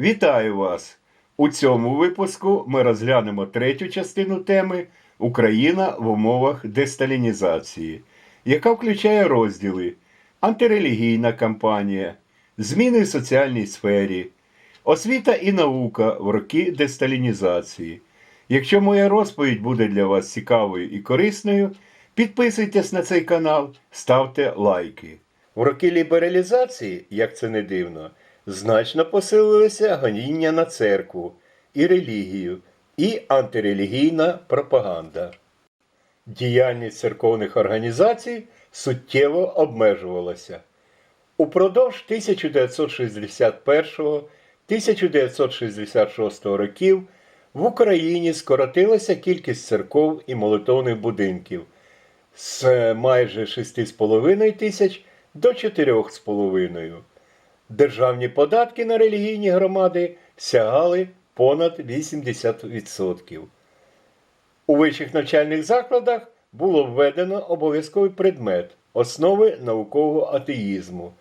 Вітаю вас! У цьому випуску ми розглянемо третю частину теми Україна в умовах десталінізації, яка включає розділи антирелігійна кампанія, зміни в соціальній сфері, освіта і наука в роки десталінізації. Якщо моя розповідь буде для вас цікавою і корисною, підписуйтесь на цей канал, ставте лайки. В роки лібералізації, як це не дивно, значно посилилися гоніння на церкву і релігію, і антирелігійна пропаганда. Діяльність церковних організацій суттєво обмежувалася. Упродовж 1961-1966 років в Україні скоротилася кількість церков і молитовних будинків з майже 6,5 тисяч до 4,5. Державні податки на релігійні громади сягали понад 80%. У вищих навчальних закладах було введено обов'язковий предмет основи наукового атеїзму,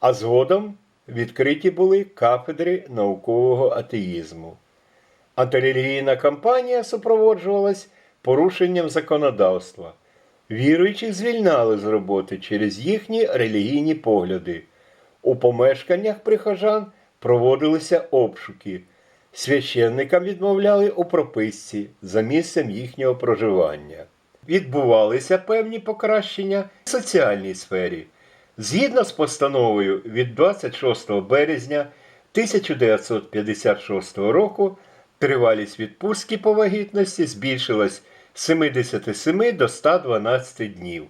а згодом відкриті були кафедри наукового атеїзму. Антирелігійна кампанія супроводжувалась порушенням законодавства. Віруючих звільняли з роботи через їхні релігійні погляди. У помешканнях прихожан проводилися обшуки. Священникам відмовляли у прописці за місцем їхнього проживання. Відбувалися певні покращення в соціальній сфері. Згідно з постановою від 26 березня 1956 року тривалість відпустки по вагітності збільшилась з 77 до 112 днів.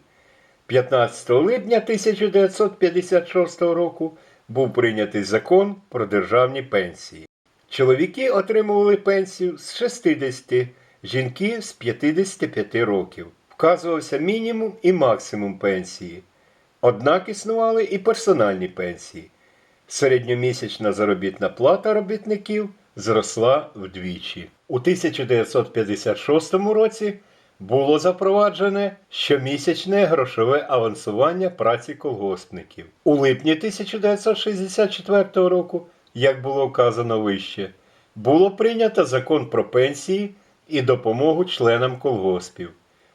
15 липня 1956 року був прийнятий закон про державні пенсії. Чоловіки отримували пенсію з 60, жінки з 55 років. Вказувався мінімум і максимум пенсії. Однак існували і персональні пенсії. Середньомісячна заробітна плата робітників зросла вдвічі. У 1956 році було запроваджене щомісячне грошове авансування праці колгоспників. У липні 1964 року, як було вказано вище, було прийнято закон про пенсії і допомогу членам колгоспів.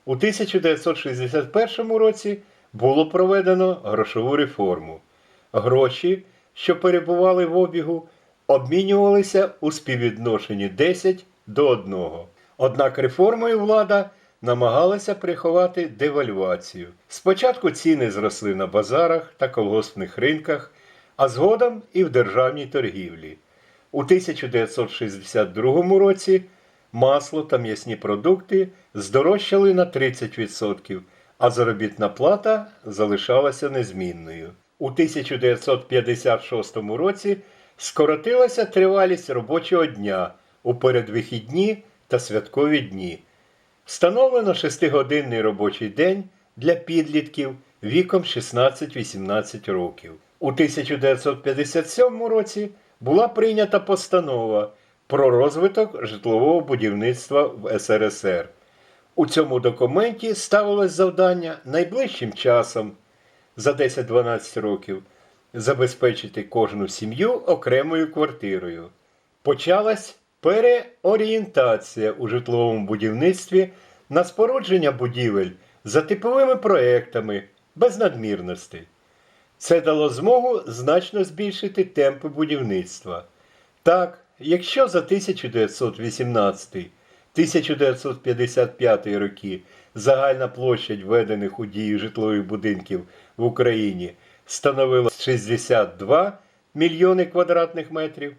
У 1961 році було проведено грошову реформу. Гроші, що перебували в обігу, обмінювалися у співвідношенні 10 до 1. Однак реформою влада намагалася приховати девальвацію. Спочатку ціни зросли на базарах та колгоспних ринках, а згодом і в державній торгівлі. У 1962 році масло та м'ясні продукти здорожчали на 30%, а заробітна плата залишалася незмінною. У 1956 році скоротилася тривалість робочого дня у передвихідні та святкові дні. Встановлено 6-годинний робочий день для підлітків віком 16-18 років. У 1957 році була прийнята постанова про розвиток житлового будівництва в СРСР. У цьому документі ставилось завдання найближчим часом за 10-12 років забезпечити кожну сім'ю окремою квартирою. Почалась переорієнтація у житловому будівництві на спорудження будівель за типовими проектами без надмірностей. Це дало змогу значно збільшити темпи будівництва. Так, якщо за 1918-1955 роки загальна площадь введених у дію житлових будинків в Україні становила 62 мільйони квадратних метрів,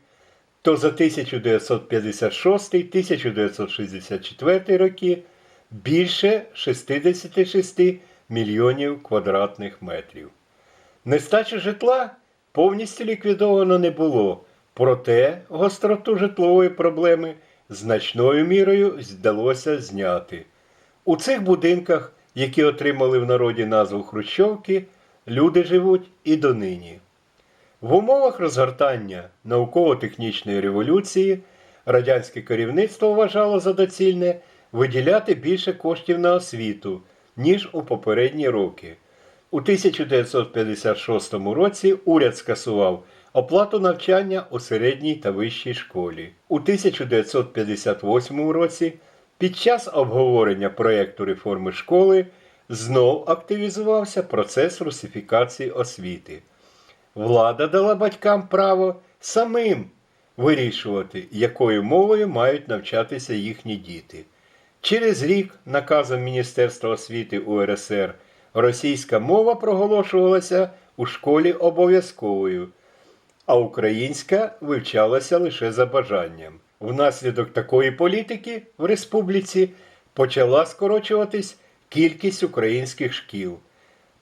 то за 1956-1964 роки більше 66 мільйонів квадратних метрів. Нестача житла повністю ліквідовано не було, проте гостроту житлової проблеми значною мірою вдалося зняти. У цих будинках, які отримали в народі назву Хрущовки, люди живуть і донині. В умовах розгортання науково-технічної революції радянське керівництво вважало за доцільне виділяти більше коштів на освіту, ніж у попередні роки. У 1956 році уряд скасував оплату навчання у середній та вищій школі. У 1958 році під час обговорення проєкту реформи школи знов активізувався процес русифікації освіти. Влада дала батькам право самим вирішувати, якою мовою мають навчатися їхні діти. Через рік наказом Міністерства освіти УРСР російська мова проголошувалася у школі обов'язковою, а українська вивчалася лише за бажанням. Внаслідок такої політики в республіці почала скорочуватись кількість українських шкіл.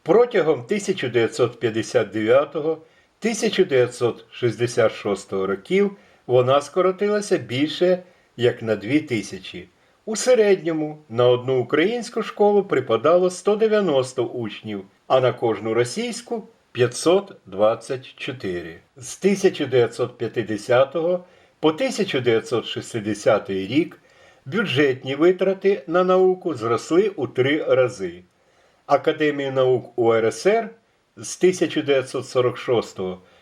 Протягом 1959-1966 років вона скоротилася більше як на 2 тисячі. У середньому на одну українську школу припадало 190 учнів, а на кожну російську 524. З 1950 по 1960 рік бюджетні витрати на науку зросли у три рази. Академію наук УРСР з 1946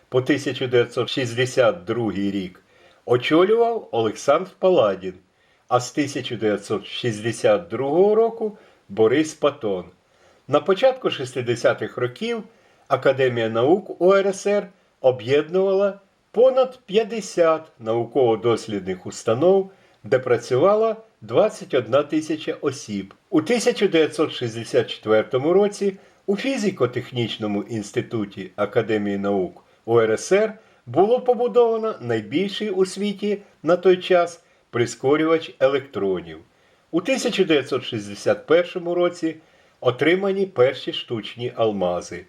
по 1962 рік очолював Олександр Паладін, а з 1962 року Борис Патон. На початку 60-х років Академія наук УРСР об'єднувала понад 50 науково-дослідних установ, де працювала 21 тисяча осіб. У 1964 році у фізико-технічному інституті Академії наук УРСР було побудовано найбільший у світі на той час прискорювач електронів. У 1961 році отримані перші штучні алмази.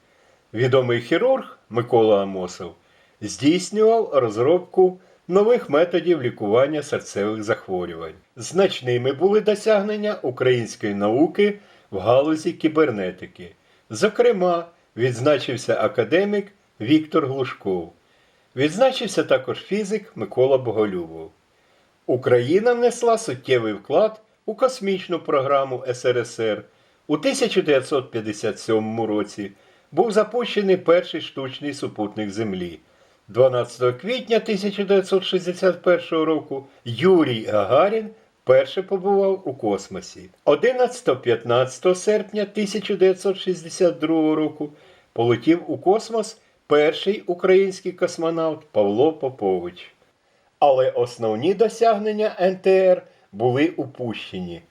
Відомий хірург Микола Амосов здійснював розробку нових методів лікування серцевих захворювань. Значними були досягнення української науки в галузі кібернетики. Зокрема, відзначився академік Віктор Глушков. Відзначився також фізик Микола Боголюбов. Україна внесла суттєвий вклад у космічну програму СРСР. У 1957 році був запущений перший штучний супутник Землі. 12 квітня 1961 року Юрій Гагарін вперше побував у космосі. 11-15 серпня 1962 року полетів у космос перший український космонавт Павло Попович. Але основні досягнення НТР були упущені.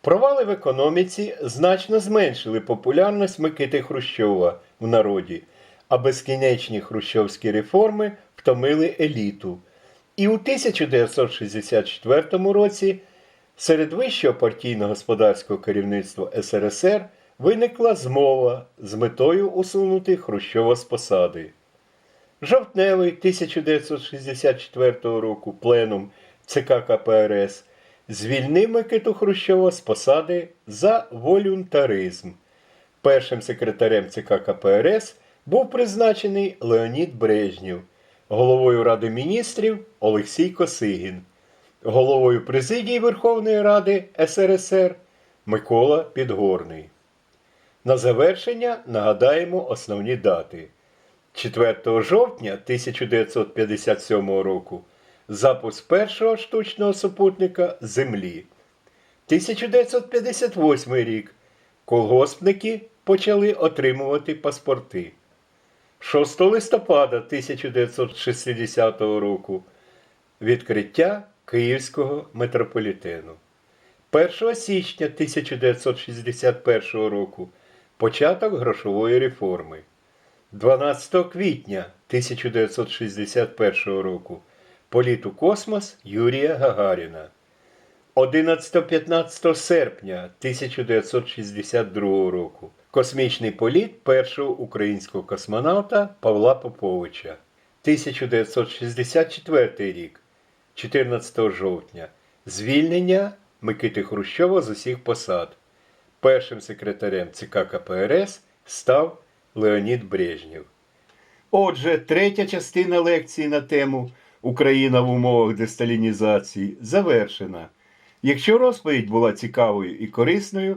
Провали в економіці значно зменшили популярність Микити Хрущова в народі, а безкінечні хрущовські реформи втомили еліту. І у 1964 році серед вищого партійно-господарського керівництва СРСР виникла змова з метою усунути Хрущова з посади. Жовтневий 1964 року пленум ЦК КПРС звільнив Микиту Хрущова з посади за волюнтаризм. Першим секретарем ЦК КПРС був призначений Леонід Брежнєв, головою Ради міністрів Олексій Косигін, головою президії Верховної Ради СРСР Микола Підгорний. На завершення нагадаємо основні дати. 4 жовтня 1957 року запуск першого штучного супутника Землі. 1958 рік колгоспники почали отримувати паспорти. 6 листопада 1960 року відкриття Київського метрополітену. 1 січня 1961 року початок грошової реформи. 12 квітня 1961 року політ у космос Юрія Гагаріна. 11-15 серпня 1962 року космічний політ першого українського космонавта Павла Поповича. 1964 рік, 14 жовтня. Звільнення Микити Хрущова з усіх посад. Першим секретарем ЦК КПРС став Леонід Брежнєв. Отже, третя частина лекції на тему Україна в умовах десталінізації завершена. Якщо розповідь була цікавою і корисною,